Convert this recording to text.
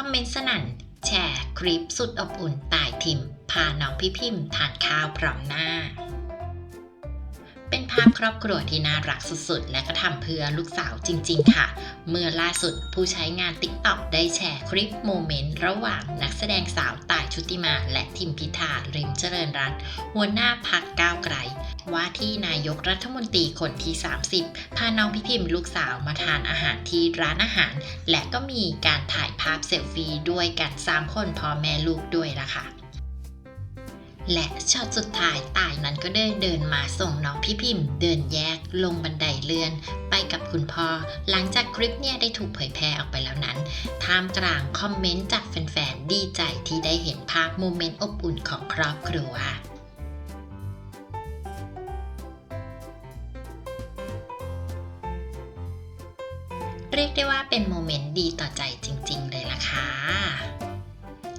อมเมนต์สนั่น แชร์คลิปสุดอบอุ่นตายทิม พาน้องพี่พิมพ์ทานข้าวพร้อมหน้าาพครอบครัวที่น่ารักสุดๆ และก็ทำเพื่อลูกสาวจริง ๆ ค่ะ เมื่อล่าสุดผู้ใช้งาน TikTok ได้แชร์คลิปโมเมนต์ระหว่างนักแสดงสาวต่ายชุติมา และทิมพิธาริมเจริญรัตน์หัวหน้าพักก้าวไกล ว่าที่นายกรัฐมนตรีคนที่ 30 พาน้องพี่พิมพ์ลูกสาวมาทานอาหารที่ร้านอาหาร และก็มีการถ่ายภาพเซลฟี่ด้วยกัน 3 คนพ่อแม่ลูกด้วยล่ะค่ะ และช็อตสุดท้ายต่ายนั้นก็ได้เดินมาส่งน้องพี่พิมพ์ เดินแยกลงบันไดเลื่อน ไปกับคุณพ่อ หลังจากคลิปเนี่ยได้ถูกเผยแพร่ออกไปแล้วนั้นท่ามกลางคอมเมนต์จากแฟนๆ ดีใจที่ได้เห็นภาพโมเมนต์อบอุ่นของครอบครัวเรียกได้ว่าเป็นโมเมนต์ดีต่อใจจริง ๆ เลยล่ะค่ะ